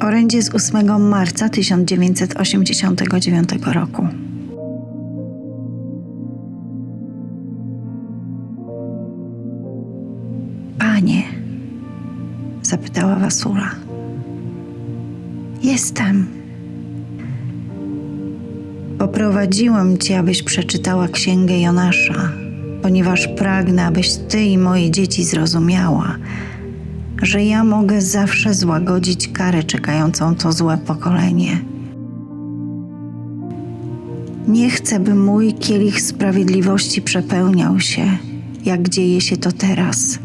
Orędzie z 8 marca 1989 roku. Panie, zapytała Wasula. Jestem. Poprowadziłem cię, abyś przeczytała księgę Jonasza, ponieważ pragnę, abyś ty i moje dzieci zrozumiała, że ja mogę zawsze złagodzić karę czekającą to złe pokolenie. Nie chcę, by mój kielich sprawiedliwości przepełniał się, jak dzieje się to teraz.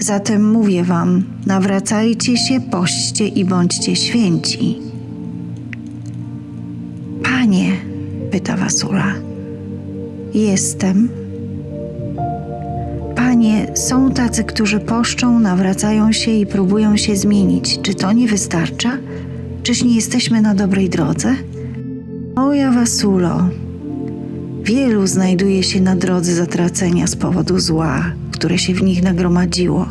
Zatem mówię wam: nawracajcie się, poście i bądźcie święci. Panie, pyta Wasula. Jestem. Panie, są tacy, którzy poszczą, nawracają się i próbują się zmienić. Czy to nie wystarcza? Czyż nie jesteśmy na dobrej drodze? Moja Wasulo, wielu znajduje się na drodze zatracenia z powodu zła, które się w nich nagromadziło.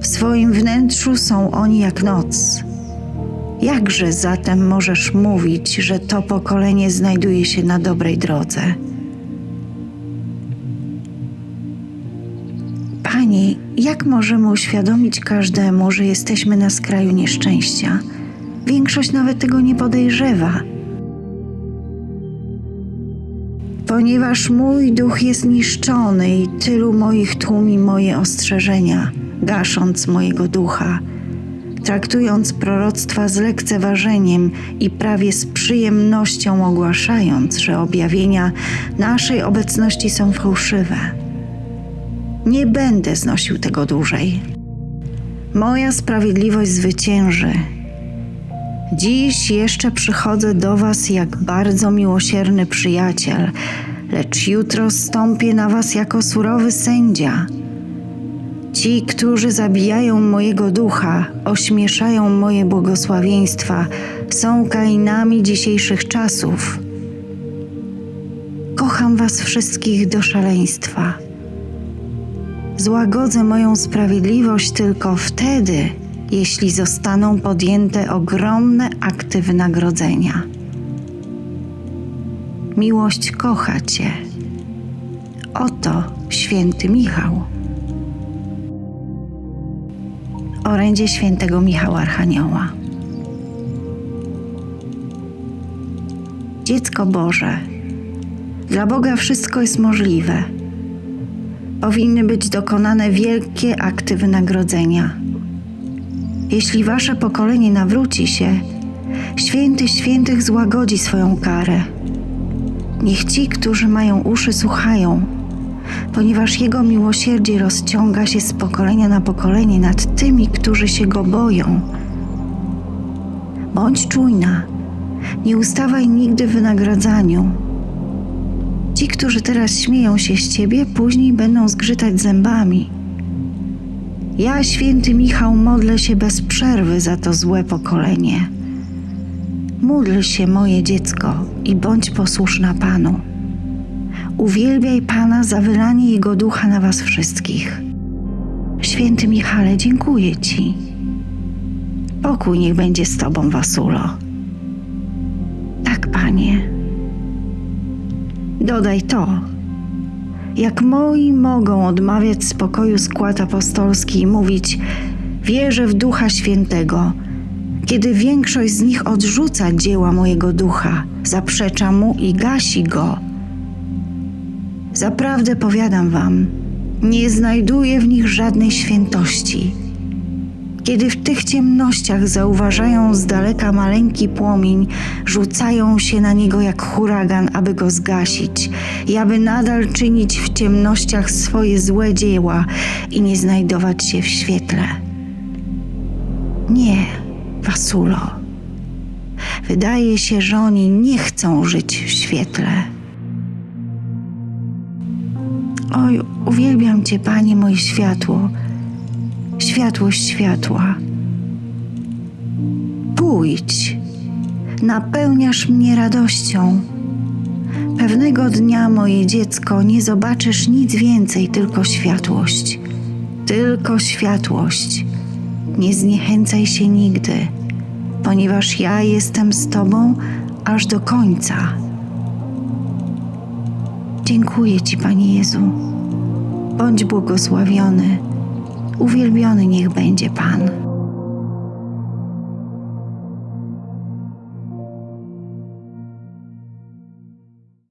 W swoim wnętrzu są oni jak noc. Jakże zatem możesz mówić, że to pokolenie znajduje się na dobrej drodze? Jak możemy uświadomić każdemu, że jesteśmy na skraju nieszczęścia? Większość nawet tego nie podejrzewa. Ponieważ mój duch jest niszczony i tylu moich tłumi moje ostrzeżenia, gasząc mojego ducha, traktując proroctwa z lekceważeniem i prawie z przyjemnością ogłaszając, że objawienia naszej obecności są fałszywe. Nie będę znosił tego dłużej. Moja sprawiedliwość zwycięży. Dziś jeszcze przychodzę do Was jak bardzo miłosierny przyjaciel, lecz jutro stąpię na Was jako surowy sędzia. Ci, którzy zabijają mojego ducha, ośmieszają moje błogosławieństwa, są kainami dzisiejszych czasów. Kocham Was wszystkich do szaleństwa. Złagodzę moją sprawiedliwość tylko wtedy, jeśli zostaną podjęte ogromne akty wynagrodzenia. Miłość kocha Cię. Oto święty Michał. Orędzie świętego Michała Archanioła. Dziecko Boże, dla Boga wszystko jest możliwe. Powinny być dokonane wielkie akty wynagrodzenia. Jeśli wasze pokolenie nawróci się, święty świętych złagodzi swoją karę. Niech ci, którzy mają uszy, słuchają, ponieważ Jego miłosierdzie rozciąga się z pokolenia na pokolenie nad tymi, którzy się Go boją. Bądź czujna, nie ustawaj nigdy w wynagradzaniu. Ci, którzy teraz śmieją się z Ciebie, później będą zgrzytać zębami. Ja, święty Michał, modlę się bez przerwy za to złe pokolenie. Módl się, moje dziecko, i bądź posłuszna Panu. Uwielbiaj Pana za wylanie Jego ducha na Was wszystkich. Święty Michale, dziękuję Ci. Pokój niech będzie z Tobą, Wasulo. Tak, Panie. Dodaj to. Jak moi mogą odmawiać spokoju skład apostolski i mówić: Wierzę w Ducha Świętego, kiedy większość z nich odrzuca dzieła mojego ducha, zaprzecza mu i gasi go. Zaprawdę powiadam wam, nie znajduję w nich żadnej świętości. Kiedy w tych ciemnościach zauważają z daleka maleńki płomień, rzucają się na niego jak huragan, aby go zgasić i aby nadal czynić w ciemnościach swoje złe dzieła i nie znajdować się w świetle. Nie, Wasulo. Wydaje się, że oni nie chcą żyć w świetle. Oj, uwielbiam Cię, Panie, moje światło, światłość światła. Pójdź, napełniasz mnie radością. Pewnego dnia, moje dziecko, nie zobaczysz nic więcej, tylko światłość, tylko światłość. Nie zniechęcaj się nigdy, ponieważ ja jestem z Tobą aż do końca. Dziękuję Ci, Panie Jezu. Bądź błogosławiony. Uwielbiony niech będzie Pan.